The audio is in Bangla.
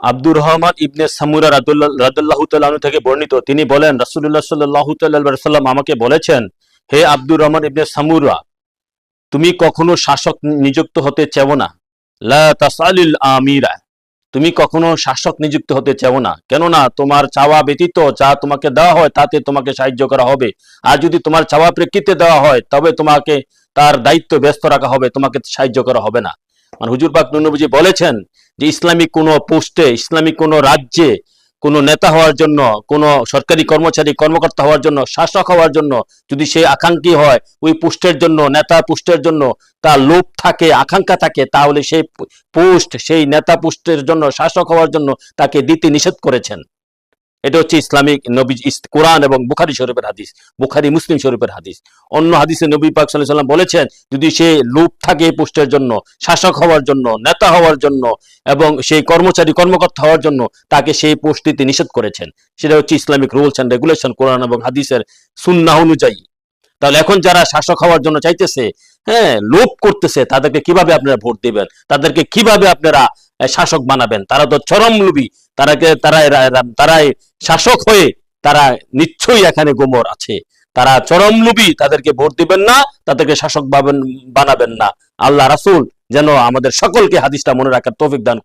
আব্দুর রহমান ইবনে সামুরা রাদুল্লাহ তালু থেকে বর্ণিত। তিনি বলেন রাসুল্লাহ সাল্লাহ সাল্লাম আমাকে বলেছেন, হে আব্দুর রহমান ইবনে সামুরা, তুমি কখনো শাসক নিযুক্ত হতে চাও না। তাসালিল আমিরা, তুমি কখনো শাসক নিযুক্ত হতে চাও না। কেননা তোমার চাওয়া ব্যতীত যা তোমাকে দেওয়া হয়, তাতে তোমাকে সাহায্য করা হবে। আর যদি তোমার চাওয়া প্রেক্ষিতে দেওয়া হয়, তবে তোমাকে তার দায়িত্ব ব্যস্ত রাখা হবে, তোমাকে সাহায্য করা হবে না। মানে হুজুর পাক নুনবুজি বলেছেন যে ইসলামিক কোনো পোস্টে, ইসলামিক কোনো রাজ্যে কোনো নেতা হওয়ার জন্য, কোনো সরকারি কর্মচারী, কর্মকর্তা হওয়ার জন্য, শাসক হওয়ার জন্য যদি সে আকাঙ্ক্ষী হয়, ওই পোস্টের জন্য, নেতা পোস্টের জন্য তার লোভ থাকে, আকাঙ্ক্ষা থাকে, তাহলে সেই পোস্ট, সেই নেতা পোস্টের জন্য, শাসক হওয়ার জন্য তাকে দিতে নিষেধ করেছেন। এটা হচ্ছে ইসলামিক নবী কোরআন এবং বুখারি শরীফের হাদিস, বুখারি মুসলিম শরীফের হাদিস। অন্য হাদিসে নবী পাক সাল্লাম বলেছেন, যদি সে লোভ থাকে পোস্টের জন্য, শাসক হওয়ার জন্য, নেতা হওয়ার জন্য এবং সেই কর্মচারী, কর্মকর্তা হওয়ার জন্য তাকে সেই পোস্ট দিতে নিষেধ করেছেন। সেটা হচ্ছে Islamic rules and regulation Quran এবং হাদিসের সুন্নাহ অনুযায়ী। তাহলে এখন যারা শাসক হওয়ার জন্য চাইতেছে হ্যাঁ লোভ করতেছে, তাদেরকে কীভাবে আপনারা ভোট দিবেন? তাদেরকে কীভাবে আপনারা শাসক বানাবেন। তারা তো চরম লুবি তারাকে তারা এরা- তারাই শাসক হয়ে তারা নিশ্চয়ই এখানে গোমর আছে। তারা চরম লোভী তাদেরকে ভোট দিবেন না, তাদেরকে শাসক বানাবেন না। আল্লাহ রাসুল যেন আমাদের সকলকে হাদিসটা মনে রাখার তৌফিক দান।